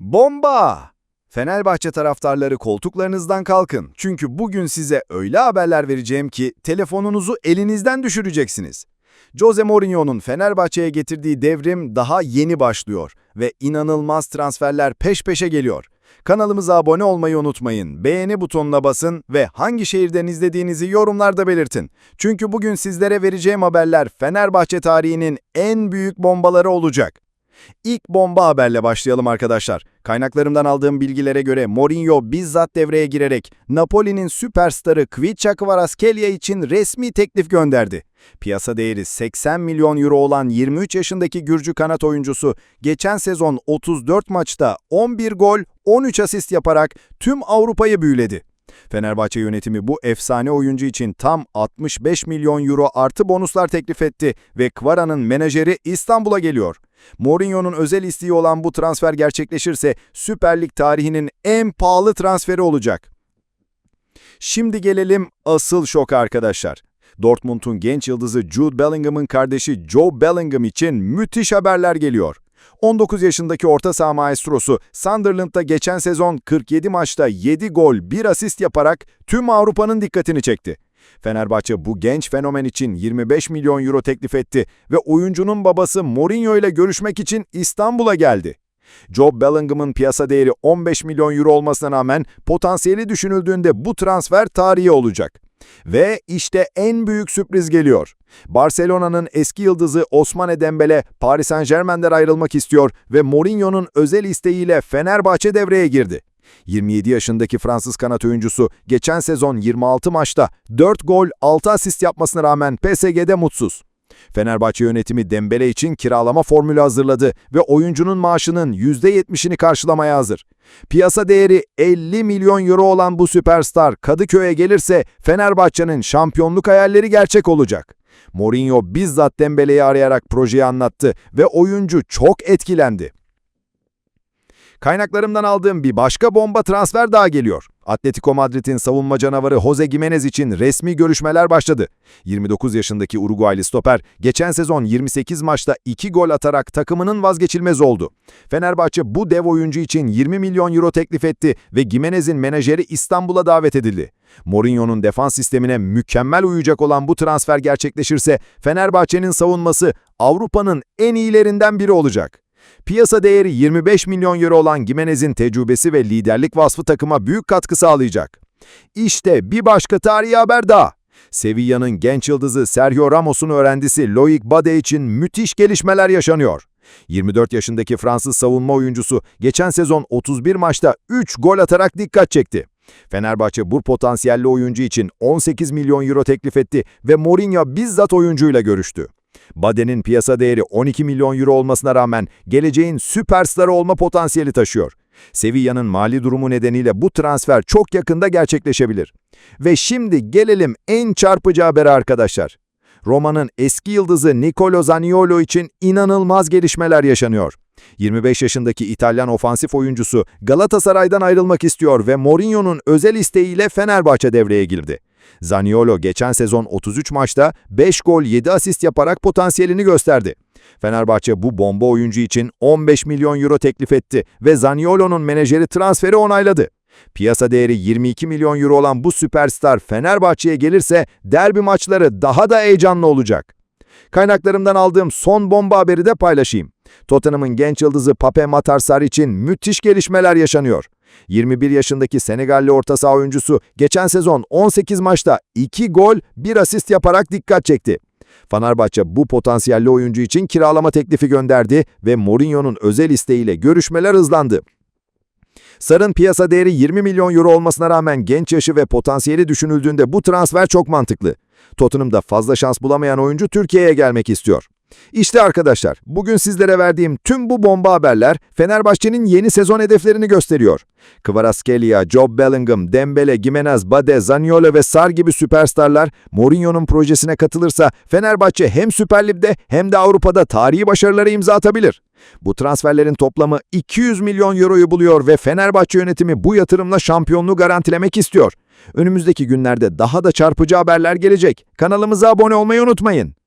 Bomba! Fenerbahçe taraftarları koltuklarınızdan kalkın. Çünkü bugün size öyle haberler vereceğim ki telefonunuzu elinizden düşüreceksiniz. Jose Mourinho'nun Fenerbahçe'ye getirdiği devrim daha yeni başlıyor ve inanılmaz transferler peş peşe geliyor. Kanalımıza abone olmayı unutmayın, beğeni butonuna basın ve hangi şehirden izlediğinizi yorumlarda belirtin. Çünkü bugün sizlere vereceğim haberler Fenerbahçe tarihinin en büyük bombaları olacak. İlk bomba haberle başlayalım arkadaşlar. Kaynaklarımdan aldığım bilgilere göre Mourinho bizzat devreye girerek Napoli'nin süperstarı Kvicha Kvaratskhelia için resmi teklif gönderdi. Piyasa değeri 80 milyon euro olan 23 yaşındaki Gürcü kanat oyuncusu geçen sezon 34 maçta 11 gol, 13 asist yaparak tüm Avrupa'yı büyüledi. Fenerbahçe yönetimi bu efsane oyuncu için tam 65 milyon euro artı bonuslar teklif etti ve Kvara'nın menajeri İstanbul'a geliyor. Mourinho'nun özel isteği olan bu transfer gerçekleşirse Süper Lig tarihinin en pahalı transferi olacak. Şimdi gelelim asıl şoka arkadaşlar. Dortmund'un genç yıldızı Jude Bellingham'ın kardeşi Joe Bellingham için müthiş haberler geliyor. 19 yaşındaki orta saha maestrosu Sunderland'da geçen sezon 47 maçta 7 gol 1 asist yaparak tüm Avrupa'nın dikkatini çekti. Fenerbahçe bu genç fenomen için 25 milyon euro teklif etti ve oyuncunun babası Mourinho ile görüşmek için İstanbul'a geldi. Joe Bellingham'ın piyasa değeri 15 milyon euro olmasına rağmen potansiyeli düşünüldüğünde bu transfer tarihi olacak. Ve işte en büyük sürpriz geliyor. Barcelona'nın eski yıldızı Osmane Dembele Paris Saint Germain'den ayrılmak istiyor ve Mourinho'nun özel isteğiyle Fenerbahçe devreye girdi. 27 yaşındaki Fransız kanat oyuncusu geçen sezon 26 maçta 4 gol 6 asist yapmasına rağmen PSG'de mutsuz. Fenerbahçe yönetimi Dembele için kiralama formülü hazırladı ve oyuncunun maaşının %70'ini karşılamaya hazır. Piyasa değeri 50 milyon euro olan bu süperstar Kadıköy'e gelirse Fenerbahçe'nin şampiyonluk hayalleri gerçek olacak. Mourinho bizzat Dembele'yi arayarak projeyi anlattı ve oyuncu çok etkilendi. Kaynaklarımdan aldığım bir başka bomba transfer daha geliyor. Atletico Madrid'in savunma canavarı Jose Gimenez için resmi görüşmeler başladı. 29 yaşındaki Uruguaylı stoper geçen sezon 28 maçta 2 gol atarak takımının vazgeçilmez oldu. Fenerbahçe bu dev oyuncu için 20 milyon euro teklif etti ve Gimenez'in menajeri İstanbul'a davet edildi. Mourinho'nun defans sistemine mükemmel uyacak olan bu transfer gerçekleşirse Fenerbahçe'nin savunması Avrupa'nın en iyilerinden biri olacak. Piyasa değeri 25 milyon euro olan Gimenez'in tecrübesi ve liderlik vasfı takıma büyük katkı sağlayacak. İşte bir başka tarihi haber daha. Sevilla'nın genç yıldızı Sergio Ramos'un öğrencisi Loic Bade için müthiş gelişmeler yaşanıyor. 24 yaşındaki Fransız savunma oyuncusu geçen sezon 31 maçta 3 gol atarak dikkat çekti. Fenerbahçe bu potansiyelli oyuncu için 18 milyon euro teklif etti ve Mourinho bizzat oyuncuyla görüştü. Bade'nin piyasa değeri 12 milyon euro olmasına rağmen geleceğin süperstarı olma potansiyeli taşıyor. Sevilla'nın mali durumu nedeniyle bu transfer çok yakında gerçekleşebilir. Ve şimdi gelelim en çarpıcı habere arkadaşlar. Roma'nın eski yıldızı Nicolo Zaniolo için inanılmaz gelişmeler yaşanıyor. 25 yaşındaki İtalyan ofansif oyuncusu Galatasaray'dan ayrılmak istiyor ve Mourinho'nun özel isteğiyle Fenerbahçe devreye girdi. Zaniolo geçen sezon 33 maçta 5 gol 7 asist yaparak potansiyelini gösterdi. Fenerbahçe bu bomba oyuncu için 15 milyon euro teklif etti ve Zaniolo'nun menajeri transferi onayladı. Piyasa değeri 22 milyon euro olan bu süperstar Fenerbahçe'ye gelirse derbi maçları daha da heyecanlı olacak. Kaynaklarımdan aldığım son bomba haberi de paylaşayım. Tottenham'ın genç yıldızı Pape Matar Sarr için müthiş gelişmeler yaşanıyor. 21 yaşındaki Senegalli orta saha oyuncusu geçen sezon 18 maçta 2 gol 1 asist yaparak dikkat çekti. Fenerbahçe bu potansiyelli oyuncu için kiralama teklifi gönderdi ve Mourinho'nun özel isteğiyle görüşmeler hızlandı. Sar'ın piyasa değeri 20 milyon euro olmasına rağmen genç yaşı ve potansiyeli düşünüldüğünde bu transfer çok mantıklı. Tottenham'da fazla şans bulamayan oyuncu Türkiye'ye gelmek istiyor. İşte arkadaşlar, bugün sizlere verdiğim tüm bu bomba haberler Fenerbahçe'nin yeni sezon hedeflerini gösteriyor. Kvaratskhelia, Job Bellingham, Dembele, Gimenez, Bade, Zaniolo ve Sar gibi süperstarlar Mourinho'nun projesine katılırsa Fenerbahçe hem Süper Lig'de hem de Avrupa'da tarihi başarılara imza atabilir. Bu transferlerin toplamı 200 milyon euroyu buluyor ve Fenerbahçe yönetimi bu yatırımla şampiyonluğu garantilemek istiyor. Önümüzdeki günlerde daha da çarpıcı haberler gelecek. Kanalımıza abone olmayı unutmayın.